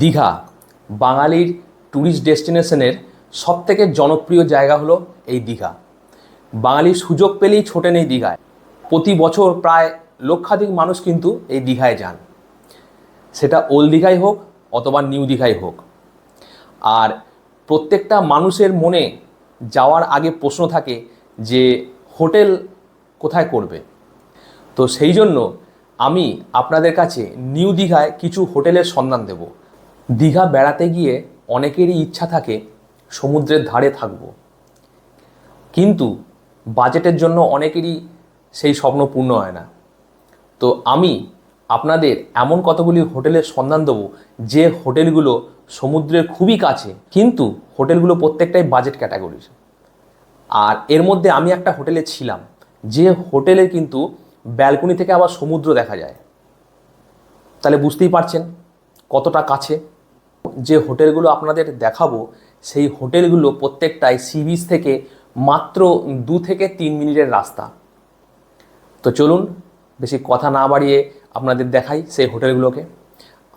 দীঘা, বাঙালির ট্যুরিস্ট ডেস্টিনেশনের সবথেকে জনপ্রিয় জায়গা হলো এই দীঘা। বাঙালির সুযোগ পেলেই ছোটেন এই দীঘায়। প্রতি বছর প্রায় লক্ষাধিক মানুষ কিন্তু এই দীঘায় যান। সেটা ওল্ড দীঘাই হোক অথবা নিউ দীঘাই হোক। আর প্রত্যেকটা মানুষের মনে যাওয়ার আগে প্রশ্ন থাকে যে, হোটেল কোথায় করবে? তো সেই জন্য আমি আপনাদের কাছে নিউ দীঘায় কিছু হোটেলের সন্ধান দেব। দীঘা বেড়াতে গিয়ে অনেকেরই ইচ্ছা থাকে সমুদ্রের ধারে থাকব। কিন্তু বাজেটের জন্য অনেকেরই সেই স্বপ্ন পূর্ণ হয় না। তো আমি আপনাদের এমন কতগুলি হোটেলের সন্ধান দেবো, যে হোটেলগুলো সমুদ্রের খুবই কাছে, কিন্তু হোটেলগুলো প্রত্যেকটাই বাজেট ক্যাটাগরির। আর এর মধ্যে আমি একটা হোটেলে ছিলাম, যে হোটেলে কিন্তু ব্যালকনি থেকে আবার সমুদ্র দেখা যায়। তাহলে বুঝতেই পারছেন কতটা কাছে। যে হোটেলগুলো আপনাদের দেখাবো, সেই হোটেলগুলো প্রত্যেকটাই সি বিচ থেকে মাত্র দু থেকে তিন মিনিটের রাস্তা। তো চলুন, বেশি কথা না বাড়িয়ে আপনাদের দেখাই সেই হোটেলগুলোকে।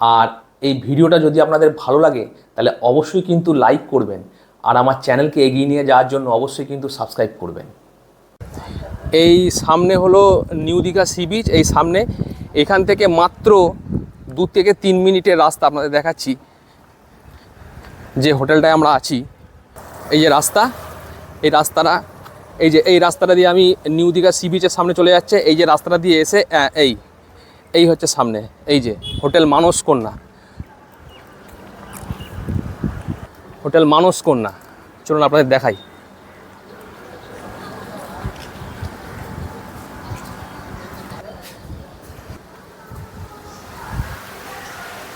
আর এই ভিডিওটা যদি আপনাদের ভালো লাগে, তাহলে অবশ্যই কিন্তু লাইক করবেন। আর আমার চ্যানেলকে এগিয়ে নিয়ে যাওয়ার জন্য অবশ্যই কিন্তু সাবস্ক্রাইব করবেন। এই সামনে হলো নিউ দীঘা সি বিচ। এই সামনে এখান থেকে মাত্র দু থেকে তিন মিনিটের রাস্তা আপনাদের দেখাচ্ছি। যে হোটেলটায় আমরা আছি, এই যে রাস্তা, এই রাস্তাটা, এই যে, এই রাস্তাটা দিয়ে আমি নিউ দীঘা সি বিচের সামনে চলে যাচ্ছে, এই যে রাস্তাটা দিয়ে এসে এই এই হচ্ছে সামনে, এই যে, হোটেল মানস কন্যা হোটেল মানস কন্যা চলুন আপনাদের দেখাই।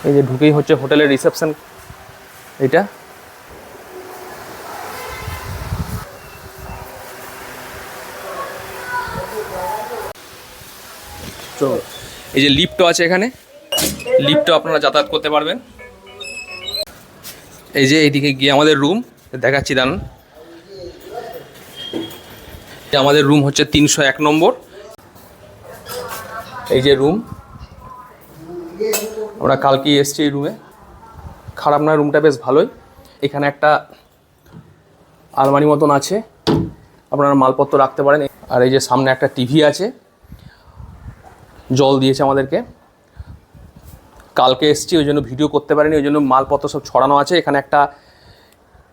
এই যে ঢুকেই হচ্ছে হোটেলের রিসেপশন এটা? এই যে লিফটও আছে এখানে। লিফটও আপনারা যাতায়াত করতে পারবেন। এই যে এইদিকে গিয়ে আমাদের রুম, দেখাচ্ছি দান আমাদের রুম হচ্ছে তিনশো এক নম্বর। এই যে রুম। আমরা কালকেই এসছি এই রুমে। খারাপ না রুমটা বেশ ভালোই। এখানে একটা আলমারি মতন আছে। আপনারা মালপত্র রাখতে পারেন। আর এই যে সামনে একটা টিভি আছে। জল দিয়েছে আমাদেরকে। কালকে এসছি, ওই জন্য ভিডিও করতে পারিনি, ওই জন্য মালপত্র সব ছড়ানো আছে। এখানে একটা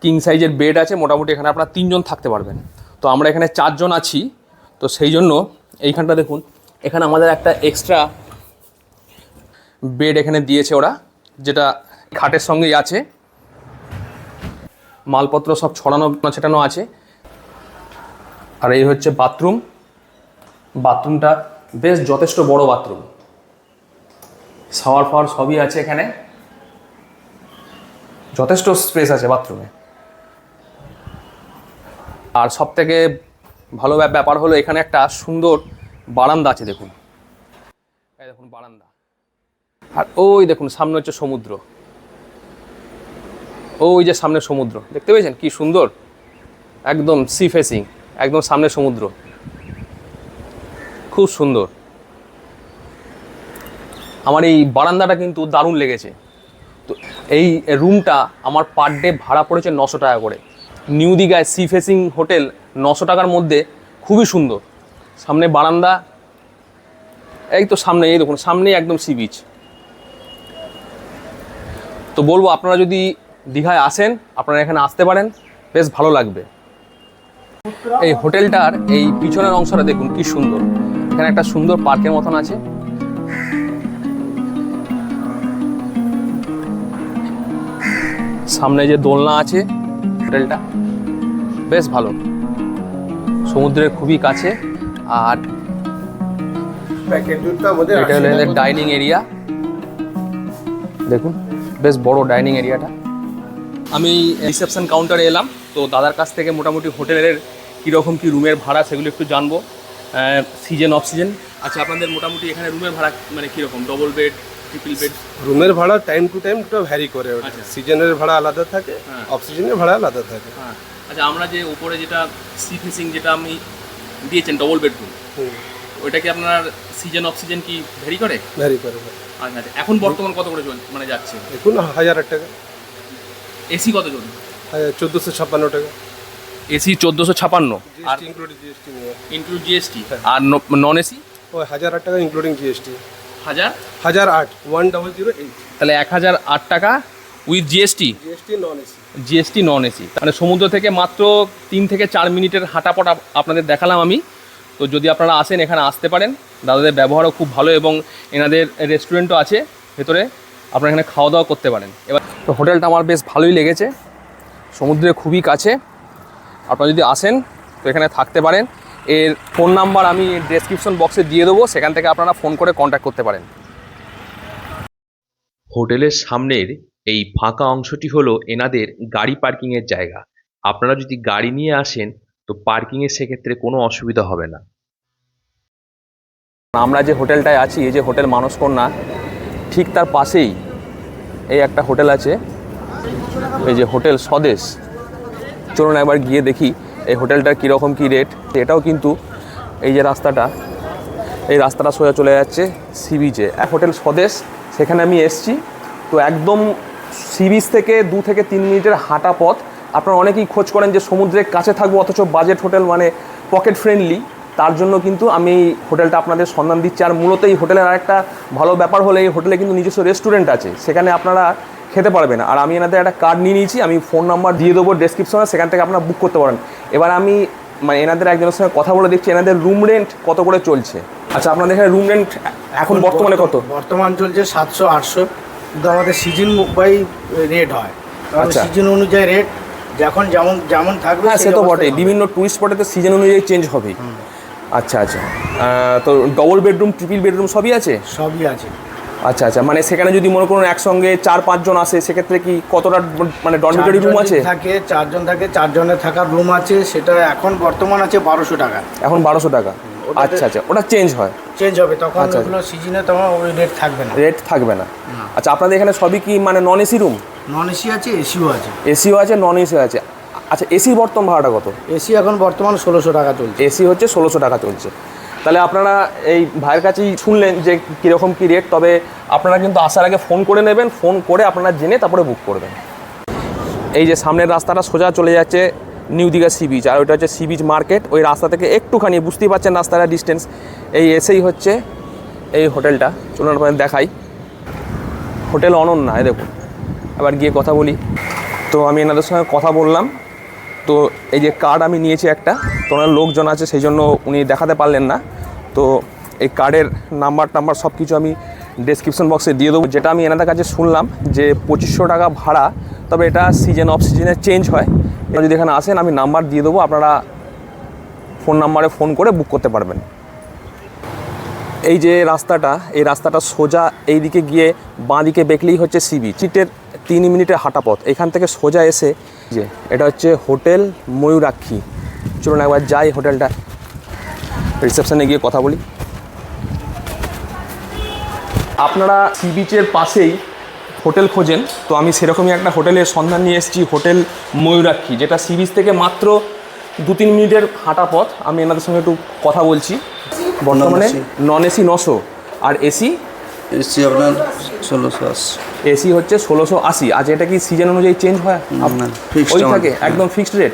কিং সাইজের বেড আছে। মোটামুটি এখানে আপনারা তিনজন থাকতে পারবেন। তো আমরা এখানে চারজন আছি। তো সেই জন্য এইখানটা দেখুন, এখানে আমাদের একটা এক্সট্রা বেড এখানে দিয়েছে ওরা, যেটা খাটের সঙ্গেই আছে। মালপত্র সব ছড়ানো, ছেটানো আছে। আর এই হচ্ছে বাথরুম। বাথরুমটা বেশ যথেষ্ট বড় বাথরুম। শাওয়ার ফাওয়ার সবই আছে এখানে। যথেষ্ট স্পেস আছে বাথরুমে। আর সব থেকে ভালো ব্যাপার হলো এখানে একটা সুন্দর বারান্দা আছে, দেখুন। দেখুন বারান্দা। আর ওই দেখুন, সামনে হচ্ছে সমুদ্র। ওই যে সামনে সমুদ্র, দেখতে পেয়েছেন? কি সুন্দর। একদম সি ফেসিং, একদম সামনে সমুদ্র। খুব সুন্দর। আমার এই বারান্দাটা কিন্তু দারুণ লেগেছে। তো এই রুমটা আমার পার ডে ভাড়া পড়েছে নশো টাকা করে। নিউ দীঘায় সি ফেসিং হোটেল নশো টাকার মধ্যে খুবই সুন্দর। সামনে বারান্দা, এই তো সামনে, এই দেখুন, সামনেই একদম সি বিচ। তো বলব, আপনারা যদি দীঘায় আসেন, আপনারা এখানে আসতে পারেন, বেশ ভালো লাগবে। এই হোটেলটার এই পিছনের অংশটা দেখুন কি সুন্দর। এখানে একটা সুন্দর পার্কের মতন আছে। সামনে যে দোলনা আছে, হোটেলটা, বেশ ভালো। সমুদ্রের খুবই কাছে, আর এটা হলো ডাইনিং এরিয়া দেখুন, বেশ বড় ডাইনিং এরিয়াটা আমি রিসেপশন কাউন্টারে এলাম তো দাদার কাছ থেকে মোটামুটি হোটেলের কীরকম কী রুমের ভাড়া সেগুলো একটু জানব। সিজন অফ সিজন আচ্ছা আপনাদের মোটামুটি এখানে রুমের ভাড়া মানে কীরকম? ডবল বেড ট্রিপল বেড রুমের ভাড়া টাইম টু টাইম দুটো ভ্যারি করে আচ্ছা। সিজনের ভাড়া আলাদা থাকে হ্যাঁ। অফ সিজনের ভাড়া আলাদা থাকে। হ্যাঁ। আচ্ছা আমরা যে উপরে যেটা সি ফিসিং যেটা আমি দিয়েছেন ডবল বেডরুম ওইটা কি আপনার সিজন অফ সিজন কি ভ্যারি করে? ভ্যারি করে। আচ্ছা আচ্ছা। এখন বর্তমান কত করে মানে যাচ্ছে? এখন হাজার টাকা। এসি কত চলছে হাজার চোদ্দোশো ছাপ্পান্ন টাকা। এসি চোদ্দোশো ছাপান্ন আর ইনক্লুডিং জিএসটি ইনক্লুড জিএসটি আর নন এসি ওই হাজার আট টাকা ইনক্লুডিং জিএসটি হাজার? হাজার আট ওয়ান ডাবল জিরো এইট তাহলে এক হাজার আট টাকা with GST GST non AC GST non AC মানে সমুদ্র থেকে মাত্র তিন থেকে চার মিনিটের হাঁটাপট আপনাদের দেখালাম আমি। তো যদি আপনারা আসেন এখানে আসতে পারেন। দাদাদের ব্যবহারও খুব ভালো এবং এনাদের রেস্টুরেন্টও আছে ভেতরে। আপনারা এখানে খাওয়া দাওয়া করতে পারেন। এবার তো হোটেলটা আমার বেশ ভালোই লেগেছে। সমুদ্রে খুবই কাছে। আপনারা যদি আসেন তো এখানে থাকতে পারেন। এর ফোন নাম্বার আমি ডেসক্রিপশন বক্সে দিয়ে দেবো। সেখান থেকে আপনারা ফোন করে কন্ট্যাক্ট করতে পারেন। হোটেলের সামনের এই ফাঁকা অংশটি হলো এনাদের গাড়ি পার্কিংয়ের জায়গা। আপনারা যদি গাড়ি নিয়ে আসেন তো পার্কিংয়ের সেক্ষেত্রে কোনো অসুবিধা হবে না। আমরা যে হোটেলটায় আছি এই যে হোটেল মানসকন্যা ঠিক তার পাশেই এই একটা হোটেল আছে। এই যে হোটেল স্বদেশ। চলুন একবার গিয়ে দেখি এই হোটেলটার কীরকম কী রেট। এটাও কিন্তু এই যে রাস্তাটা, এই রাস্তাটা সোজা চলে যাচ্ছে সি বিচে এক হোটেল স্বদেশ, সেখানে আমি এসছি। তো একদম সি বিচ থেকে দু থেকে তিন মিনিটের হাঁটা পথ। আপনারা অনেকেই খোঁজ করেন যে সমুদ্রের কাছে থাকব, অথচ বাজেট হোটেল মানে পকেট ফ্রেন্ডলি তার জন্য কিন্তু আমি এই হোটেলটা আপনাদের সন্ধান দিচ্ছি। আর মূলত এই হোটেলের আরেকটা ভালো ব্যাপার হলে এই হোটেলে কিন্তু নিজস্ব রেস্টুরেন্ট আছে সেখানে আপনারা খেতে পারবেন। আর আমি এনাদের একটা কার্ড নিয়ে নিয়েছি আমি ফোন নাম্বার দিয়ে দেবো ডেসক্রিপশনে সেখান থেকে আপনারা বুক করতে পারেন। এবার আমি মানে এনাদের একজনের সঙ্গে কথা বলে দেখছি এনাদের রুম রেন্ট কত করে চলছে? আচ্ছা আপনাদের এখানে রুম রেন্ট এখন বর্তমানে কত? বর্তমান চলছে সাতশো আটশো কিন্তু আমাদের সিজন বাই রেট হয়। আচ্ছা। সিজন অনুযায়ী রেট যখন যেমন যেমন থাকবে হ্যাঁ সে তো বটে বিভিন্ন টুরিস্ট স্পটে তো সিজন অনুযায়ী চেঞ্জ হবেই। আচ্ছা আচ্ছা। তো ডবল বেডরুম ট্রিপল বেডরুম সবই আছে? সবই আছে। আচ্ছা আচ্ছা। মানে সেখানে যদি মনে করুন একসঙ্গে চার পাঁচজন আসে সেক্ষেত্রে কি কতটা মানে ডরমিটরি রুম আছে? থাকে চারজন থাকে চারজনের থাকার রুম আছে সেটা এখন বর্তমান আছে বারোশো টাকা। এখন বারোশো টাকা। আচ্ছা আচ্ছা। ওটা চেঞ্জ হয়। চেঞ্জ হবে তখন আচ্ছা। ওগুলো সিজনে তখন ওই রেট থাকবে না। রেট থাকবে না। আচ্ছা আপনাদের এখানে সবই কি মানে non AC room non AC আছে। এসিও আছে এসিও আছে নন এসিও আছে। আচ্ছা এসির বর্তমান ভাড়াটা কত? এসি এখন বর্তমান ষোলোশো টাকা চলছে। এসি হচ্ছে ষোলোশো টাকা চলছে। তাহলে আপনারা এই ভাইয়ের কাছেই শুনলেন যে কীরকম কী রেট তবে আপনারা কিন্তু আসার আগে ফোন করে নেবেন ফোন করে আপনারা জেনে তারপরে বুক করবেন। এই যে সামনের রাস্তাটা সোজা চলে যাচ্ছে নিউ দীঘা সি বিচ আর ওইটা হচ্ছে সি বিচ মার্কেট ওই রাস্তা থেকে একটুখানি বুঝতেই পারছেন রাস্তাটা ডিস্টেন্স এই এসেই হচ্ছে এই হোটেলটা। চলুন আপনাদের দেখাই। হোটেল অনন্যা দেখুন। আবার গিয়ে কথা বলি। তো আমি এনাদের সঙ্গে কথা বললাম। তো এই যে কার্ড আমি নিয়েছি একটা, তো ওনার লোকজন আছে, সেই জন্য উনি দেখাতে পারলেন না। তো এই কার্ডের নাম্বার টাম্বার সব কিছু আমি ডেসক্রিপশন বক্সে দিয়ে দেবো। যেটা আমি এনাদের কাছে শুনলাম যে পঁচিশশো টাকা ভাড়া, তবে এটা সিজন অফ সিজনে চেঞ্জ হয়। যদি এখানে আসেন, আমি নাম্বার দিয়ে দেবো, আপনারা ফোন নাম্বারে ফোন করে বুক করতে পারবেন। এই যে রাস্তাটা, এই রাস্তাটা সোজা এই দিকে গিয়ে বাঁ দিকে বেঁকলেই হচ্ছে সিবি চিটের তিন মিনিটের হাঁটা পথ। এখান থেকে সোজা এসে যে এটা হচ্ছে হোটেল ময়ূরাক্ষী। চলুন একবার যাই হোটেলটা। রিসেপশনে গিয়ে কথা বলি। আপনারা সি বিচের পাশেই হোটেল খোঁজেন। তো আমি সেরকমই একটা হোটেলের সন্ধান নিয়ে এসেছি হোটেল ময়ূরাক্ষী যেটা সি বিচ থেকে মাত্র দু তিন মিনিটের হাঁটা পথ। আমি এনাদের সঙ্গে একটু কথা বলছি। বর্তমানে নন এসি নশো আর এসি এসছি আপনার ষোলোশো আশি। এসি হচ্ছে ষোলোশো আশি। আচ্ছা এটা কি সিজন অনুযায়ী চেঞ্জ হয়? আপ- না, fixed ওই থাকে একদম ফিক্সড রেট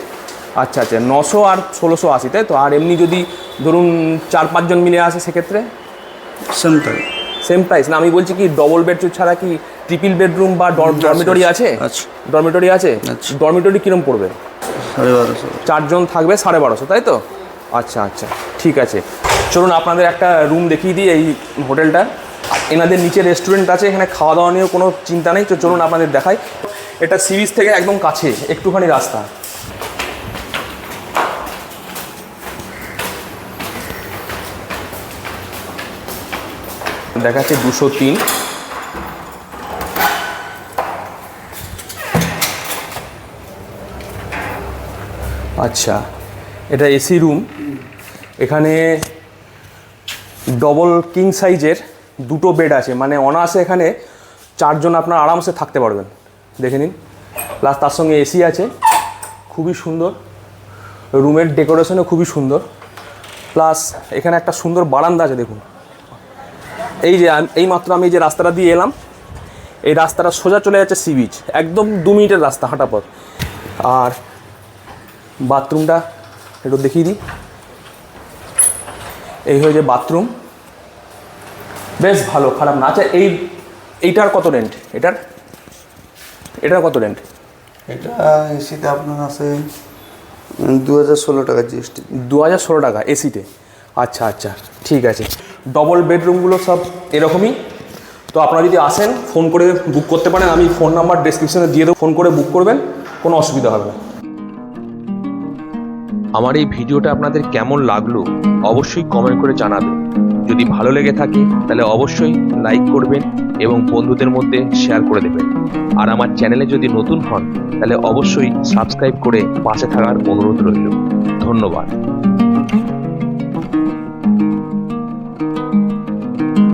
আচ্ছা আচ্ছা নশো আর ষোলোশো আশি তাই তো? আর এমনি যদি ধরুন চার পাঁচজন মিলে আসে সেক্ষেত্রে? সেম তাই সেম প্রাইস না আমি বলছি কি ডবল বেড ছাড়া কি ট্রিপল বেডরুম বা ডরমিটরি আছে। ডরমিটরি আছে? আছে। ডরমিটরি কিরম পড়বে? সাড়ে বারোশো। চারজন থাকবে সাড়ে বারোশো তাই তো? আচ্ছা আচ্ছা ঠিক আছে। চলুন আপনাদের একটা রুম দেখিয়ে দিই এই হোটেলটা এনাদের নিচে রেস্টুরেন্ট আছে, এখানে খাওয়া দাওয়া নিয়েও কোনো চিন্তা নেই। তো চলুন আপনাদের দেখাই। এটা সিরিজ থেকে একদম কাছে, একটুখানি রাস্তা। দেখাচ্ছে দুশো তিন। আচ্ছা এটা এসি রুম। এখানে ডবল কিং সাইজের দুটো বেড আছে। মানে অনায়াসে এখানে চারজন আপনার আরামসে থাকতে পারবেন। দেখে নিন। প্লাস তার সঙ্গে এসি আছে। খুবই সুন্দর। রুমের ডেকোরেশনও খুবই সুন্দর। প্লাস এখানে একটা সুন্দর বারান্দা আছে, দেখুন। এই যে এই মাত্র আমি যে রাস্তাটা দিয়ে এলাম, এই রাস্তাটা সোজা চলে যাচ্ছে সি বিচ একদম দু মিনিটের রাস্তা হাঁটা পথ আর বাথরুমটা একটু দেখিয়ে দিই। এই হয়ে যে বাথরুম বেশ ভালো খারাপ না। আচ্ছা এই এইটার কত রেন্ট এটার? এটার কত রেন্ট এটা এসিতে আপনার আছে দু হাজার ষোলো টাকা জিএসটি দু হাজার ষোলো টাকা এসিতে? আচ্ছা আচ্ছা ঠিক আছে। ডবল বেডরুমগুলো সব এরকমই। তো আপনারা যদি আসেন ফোন করে বুক করতে পারেন আমি ফোন নাম্বার ডেসক্রিপশনে দিয়ে দেবো ফোন করে বুক করবেন কোনো অসুবিধা হবে না। আমার এই ভিডিওটা আপনাদের কেমন লাগল অবশ্যই কমেন্ট করে জানাবেন। যদি ভালো লেগে থাকে, তাহলে অবশ্যই লাইক করবেন এবং বন্ধুদের মধ্যে শেয়ার করে দেবেন। আর আমার চ্যানেলে যদি নতুন হন, তাহলে অবশ্যই সাবস্ক্রাইব করে পাশে থাকার অনুরোধ রইল। ধন্যবাদ।